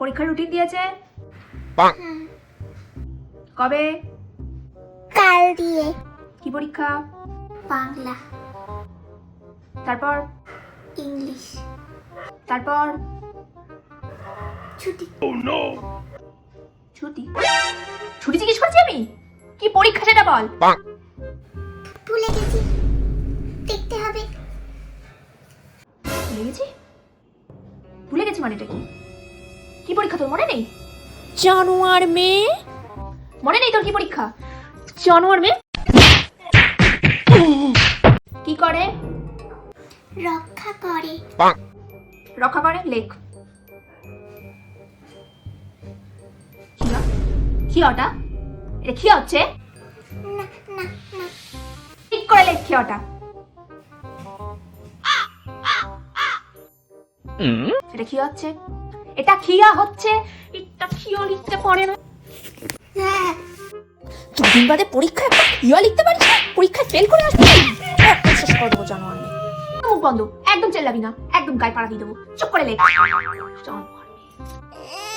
পরীক্ষার রুটিন দিয়েছে? কবে? কাল দিয়ে। কি পরীক্ষা? বাংলা। তারপর? ইংলিশ। তারপর? ছুটি। ছুটি। ছুটি জিজ্ঞেস করছি আমি? কি পরীক্ষা সেটা বল। ভুলে গেছি। দেখতে হবে। ভুলে গেছি? ভুলে গেছি মানেটা কি? কি পরীক্ষা তোর? মনে নেই? জানোয়ার মেয়ে মনে নেই তোর কি পরীক্ষা? জানোয়ার মেয়ে কি করে? রক্ষা করে। রক্ষা করে? লেখ। খিয়া? খিয়াটা? এটা খিয়া হচ্ছে? না না না। ঠিক করে লেখ খিয়াটা। এটা খিয়া হচ্ছে? এটা খিয়া হচ্ছে। এটা খিয়া লিখতে পারে না। হ্যাঁ। দুদিন বাদে পরীক্ষা একটা ইয়া লিখতে পারিস না? পরীক্ষায় ফেল করে আসবি? একদম শেষ করে দেবো জানো আমি মুখ বন্ধ। একদম চেল্লাবি না। একদম গায়ে পাড়া দিয়ে দেবো। চুপ করে লেখ। মেয়ে।